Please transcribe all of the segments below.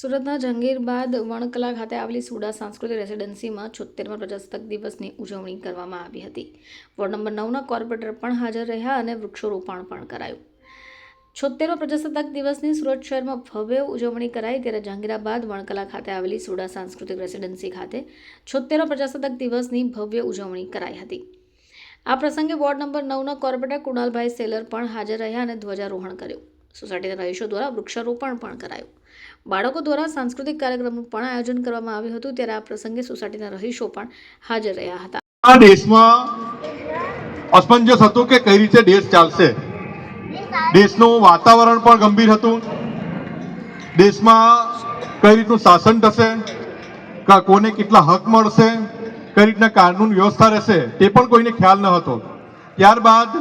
સુરતના જંગીર બાદ વણકલા ખાતે આવેલી સુડા સાંસ્કૃતિક રેસિડેન્સીમાં છોતેરમાં પ્રજાસત્તાક દિવસની ઉજવણી કરવામાં આવી હતી. વોર્ડ નંબર નવના કોર્પોરેટર પણ હાજર રહ્યા અને વૃક્ષોરોપણ પણ કરાયું. છોતેરમા પ્રજાસત્તાક દિવસની સુરત શહેરમાં ભવ્ય ઉજવણી કરાઈ ત્યારે જહાંગીરાબાદ વણકલા ખાતે આવેલી સુડા સાંસ્કૃતિક રેસિડેન્સી ખાતે છોતેરમા પ્રજાસત્તાક દિવસની ભવ્ય ઉજવણી કરાઈ હતી. આ પ્રસંગે વોર્ડ નંબર નવના કોર્પોરેટર કુણાલભાઈ સેલર પણ હાજર રહ્યા અને ધ્વજારોહણ કર્યું. સોસાયટીના રહીશો દ્વારા વૃક્ષારોપણ પણ કરાયું. બાળકો દ્વારા સાંસ્કૃતિક કાર્યક્રમનું પણ આયોજન કરવામાં આવ્યું હતું, ત્યારે આ પ્રસંગે સોસાયટીના રહીશો પણ હાજર રહ્યા હતા. આ દેશમાં અસમંજસ હતું કે કઈ રીતે દેશ ચાલશે? દેશનું વાતાવરણ પણ ગંભીર હતું. દેશમાં કઈ રીતનું શાસન થશે? કોને કેટલા હક મળશે? કઈ રીતના કાનૂન વ્યવસ્થા રહેશે? તે પણ કોઈને ખ્યાલ ન હતો. ત્યારબાદ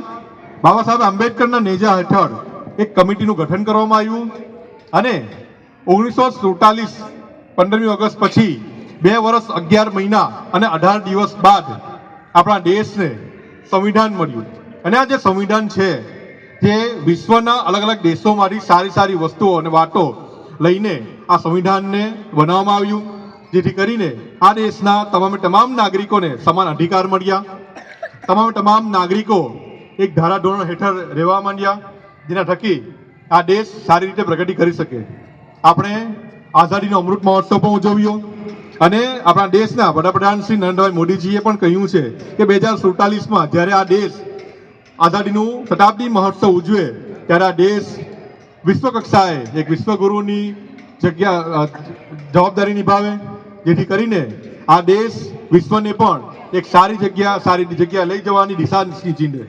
બાબા સાહેબ આંબેડકરના નેજા હેઠળ એક કમિટીનું ગઠન કરવામાં આવ્યું અને ઓગણીસો સુડતાલીસ પંદરમી ઓગસ્ટ પછી બે વર્ષ અગિયાર મહિના અને અઢાર દિવસ બાદ આપણા દેશને સંવિધાન મળ્યું. અને આ જે સંવિધાન છે તે વિશ્વના અલગ અલગ દેશોમાંથી સારી સારી વસ્તુઓ અને વાતો લઈને આ સંવિધાનને બનાવવામાં આવ્યું, જેથી કરીને આ દેશના તમામે તમામ નાગરિકોને સમાન અધિકાર મળ્યા. તમામે તમામ નાગરિકો એક ધારાધોરણ હેઠળ રહેવા માંડ્યા. જેના થકી આ દેશ સારી રીતે પ્રગતિ કરી શકે. આપણે આઝાદીનો અમૃત મહોત્સવ પણ ઉજવ્યો અને આપણા દેશના વડાપ્રધાન શ્રી નરેન્દ્રભાઈ મોદીજીએ પણ કહ્યું છે કે બે હજાર સુડતાલીસમાં જ્યારે આ દેશ આઝાદીનું શતાબ્દી મહોત્સવ ઉજવે ત્યારે આ દેશ વિશ્વ કક્ષાએ એક વિશ્વગુરુની જગ્યા જવાબદારી નિભાવે. જેથી કરીને આ દેશ વિશ્વને પણ એક સારી જગ્યા સારી જગ્યા લઈ જવાની દિશા ચીંધે